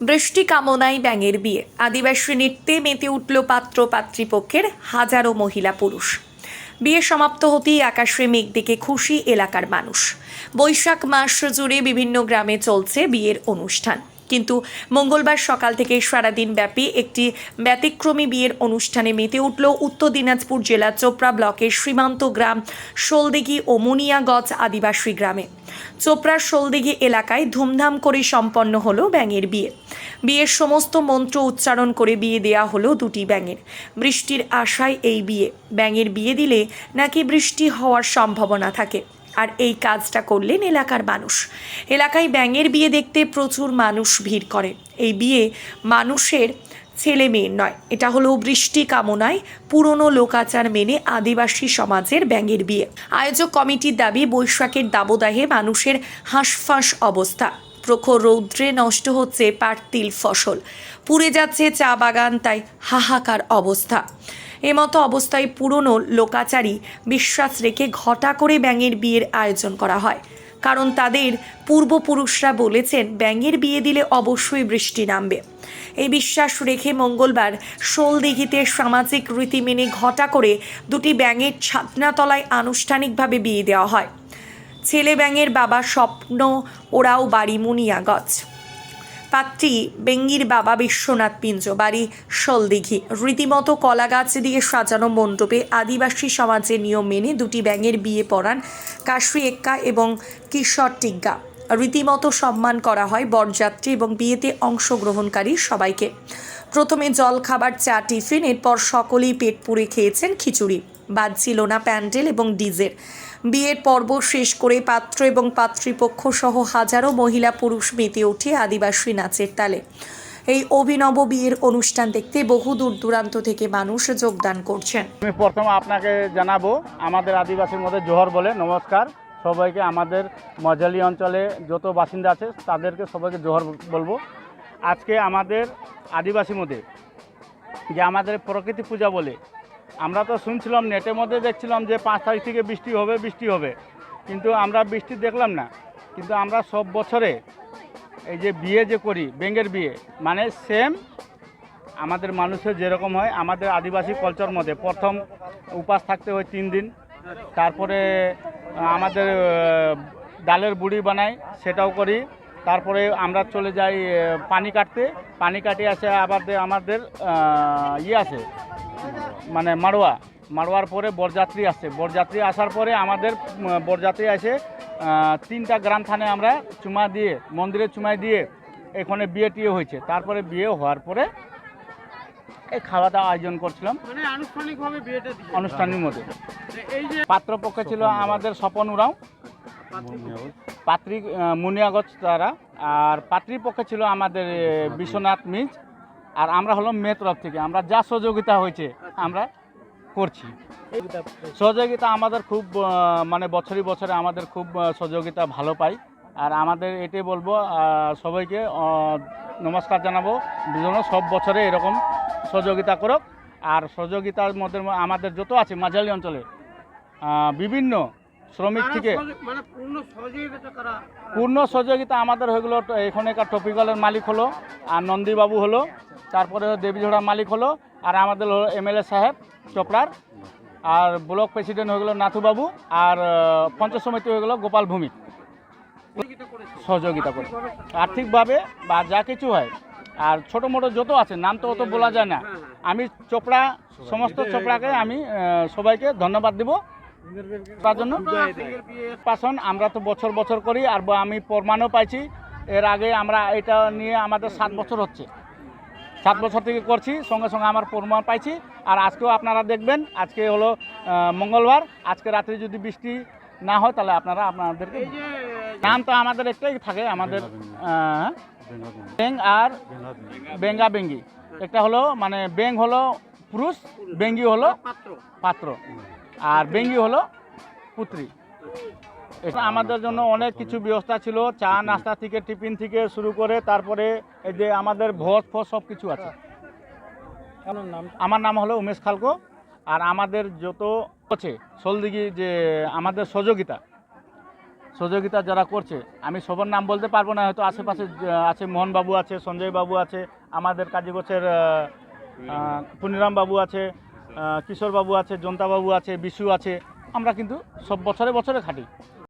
বৃষ্টি কামনায় ব্যাঙের বিয়ে। আদিবাসী নৃত্যে মেতে উঠল পাত্র পাত্রীপক্ষের হাজারো মহিলা পুরুষ। বিয়ে সমাপ্ত হতেই আকাশে মেঘ দেখে খুশি এলাকার মানুষ। বৈশাখ মাস জুড়ে বিভিন্ন গ্রামে চলছে বিয়ের অনুষ্ঠান। কিন্তু মঙ্গলবার সকাল থেকে সারাদিন ব্যাপী একটি ব্যতিক্রমী বিয়ের অনুষ্ঠানে মেতে উঠল উত্তর দিনাজপুর জেলার চোপড়া ব্লকের সীমান্ত গ্রাম শোলদিঘি ও মুনিয়াগঞ্জ আদিবাসী গ্রামে। চোপড়ার শোলদিঘি এলাকায় ধুমধাম করে সম্পন্ন হলো ব্যাঙের বিয়ে। বিয়ের সমস্ত মন্ত্র উচ্চারণ করে বিয়ে দেয়া হলো দুটি ব্যাঙের। বৃষ্টির আশায় এই বিয়ে। ব্যাঙের বিয়ে দিলে নাকি বৃষ্টি হওয়ার সম্ভাবনা থাকে। আর এই কাজটা করলেন এলাকার মানুষ। এলাকায় ব্যাঙের বিয়ে দেখতে প্রচুর মানুষ ভিড় করে। এই বিয়ে মানুষের ছেলে মেয়ের নয়। এটা হলো বৃষ্টি কামনায় পুরনো লোকাচার মেনে আদিবাসী সমাজের ব্যাঙের বিয়ে। আয়োজক কমিটির দাবি, বৈশাখের দাবদাহে মানুষের হাঁসফাঁস অবস্থা। প্রখর রৌদ্রে নষ্ট হচ্ছে পাটতিল ফসল। পুড়ে যাচ্ছে চা বাগান, তাই হাহাকার অবস্থা। এমতো অবস্থায় পুরনো লোকাচারী বিশ্বাস রেখে ঘটা করে ব্যাঙের বিয়ের আয়োজন করা হয়। কারণ তাদের পূর্বপুরুষরা বলেছেন, ব্যাঙের বিয়ে দিলে অবশ্যই বৃষ্টি নামবে। এই বিশ্বাস রেখে মঙ্গলবার শোলদিঘিতে সামাজিক রীতি মেনে ঘটা করে দুটি ব্যাঙের ছাতনাতলায় আনুষ্ঠানিকভাবে বিয়ে দেওয়া হয়। ছেলে ব্যাঙের বাবা স্বপ্ন, ওরাও বাড়ি মুনিয়াগজ পাত্রী বেঙ্গির বাবা বিশ্বনাথ পিঞ্জ, বাড়ি শলদিঘি। রীতিমতো কলা গাছ দিয়ে সাজানো মণ্ডপে আদিবাসী সমাজের নিয়ম মেনে দুটি ব্যাঙের বিয়ে পড়ান কাশি এক্কা এবং কিশোর টিগ্গা। রীতিমতো সম্মান করা হয় বরযাত্রী এবং বিয়েতে অংশগ্রহণকারী সবাইকে। প্রথমে জল, খাবার, চা, টিফিন, এরপর সকলেই পেট পুড়ে খেয়েছেন খিচুড়ি। বাদ ছিল না প্যান্ডেল এবং ডিজের। বিয়ের পর্ব শেষ করে পাত্র এবং পাত্রীপক্ষ সহ হাজারো মহিলা পুরুষ মেতে ওঠে আদিবাসী নাচের তালে। এই অভিনব বিয়ের অনুষ্ঠান দেখতে বহু দূর দূরান্ত থেকে মানুষ যোগদান করছেন। আমি প্রথম আপনাকে জানাব, আমাদের আদিবাসীর মধ্যে জোহর বলে, নমস্কার। সবাইকে আমাদের মজালি অঞ্চলে যত বাসিন্দা আছে, তাদেরকে সবাইকে জোহর বলব। আজকে আমাদের আদিবাসীর মধ্যে যে আমাদের প্রকৃতি পূজা বলে আমরা তো শুনছিলাম নেটের মধ্যে দেখছিলাম যে পাঁচ তারিখ থেকে বৃষ্টি হবে বৃষ্টি হবে। কিন্তু আমরা বৃষ্টি দেখলাম না। কিন্তু আমরা সব বছরে এই যে বিয়ে যে করি বেঙ্গের বিয়ে মানে সেম আমাদের মানুষের যেরকম হয়, আমাদের আদিবাসী কালচার মধ্যে প্রথম উপাস থাকতে হয় তিন দিন, তারপরে আমাদের ডালের বুড়ি বানাই, সেটাও করি। তারপরে আমরা চলে যাই পানি কাটতে। পানি কাটিয়ে আসে আবার আমাদের ইয়ে আছে মানে মাড়োয়া মাড়োয়ার পরে বরযাত্রী আসছে বরযাত্রী আসার পরে আমাদের বরযাত্রী আসে তিনটা গ্রাম থানে আমরা চুমা দিয়ে মন্দিরে চুমাই দিয়ে এখানে বিয়ে টিয়ে হয়েছে। তারপরে বিয়ে হওয়ার পরে এই খাওয়া দাওয়া আয়োজন করছিলাম। মানে অনুষ্ঠানের মধ্যে। এই যে পাত্রপক্ষে ছিল আমাদের স্বপন উরাও পাত্রী মুনিয়াগজ তারা। আর পাত্রীপক্ষে ছিল আমাদের বিশ্বনাথ মিজ। আর আমরা হলাম মেয়ে তরফ থেকে আমরা যা সহযোগিতা হয়েছে আমরা করছি। সহযোগিতা আমাদের খুব মানে বছরই বছরে আমাদের খুব সহযোগিতা ভালো পাই। আর আমাদের এটাই বলব সবাইকে নমস্কার জানাব যেন সব বছরে এরকম সহযোগিতা করুক। আর সহযোগিতার মধ্যে আমাদের যত আছে মাঝালি অঞ্চলে বিভিন্ন শ্রমিক থেকে মানে পূর্ণ সহযোগিতা করা পূর্ণ সহযোগিতা আমাদের হয়ে গেলো এখানকার টপিক্যালের মালিক হলো আর নন্দীবাবু হলো তারপরে দেবীঝোড়া মালিক হলো আর আমাদের হলো এমএলএ সাহেব চোপড়ার। আর ব্লক প্রেসিডেন্ট হয়ে গেলো নাথুবাবু আর পঞ্চায়েত সমিতি হয়ে গেলো গোপাল ভূমিক সহযোগিতা করে। আর্থিকভাবে বা যা কিছু হয়। আর ছোটো মোটো যত আছে, নাম তো অত বলা যায় না। আমি চোপড়া, সমস্ত চোপড়াকে আমি সবাইকে ধন্যবাদ দিব। তার জন্য পাশন আমরা তো বছর বছর করি আর আমি প্রমাণও পাইছি। এর আগে আমরা এটা নিয়ে আমাদের সাত বছর হচ্ছে। সাত বছর থেকে করছি সঙ্গে সঙ্গে আমার প্রমাণ পাইছি। আর আজকেও আপনারা দেখবেন আজকে হলো মঙ্গলবার আজকে রাত্রে যদি বৃষ্টি না হয় তাহলে আপনারা আপনাদেরকে নাম তো আমাদের একটাই থাকে আমাদের আহ, বেং আর বেঙ্গা বেঙ্গি। একটা হলো মানে বেং হলো পুরুষ বেঙ্গি হলো পাত্র। পাত্র। আর বেঙ্গি হলো পুত্রী। আমাদের জন্য অনেক কিছু ব্যবস্থা ছিল। চা নাস্তা থেকে টিফিন থেকে শুরু করে তারপরে এই যে আমাদের ভোজ ফোজ সব কিছু আছে। আমার নাম হলো উমেশ খালকো আর আমাদের যত আছে সলদিঘি যে আমাদের সহযোগিতা সহযোগিতা যারা করছে আমি সবার নাম বলতে পারব না হয়তো আশেপাশে আছে মোহনবাবু আছে সঞ্জয় বাবু আছে আমাদের কাজীগোছের পুনিরাম বাবু আছে কিশোর বাবু আছে জন্তা বাবু আছে বিশু আছে আমরা কিন্তু সব বছরে বছরে খাটি।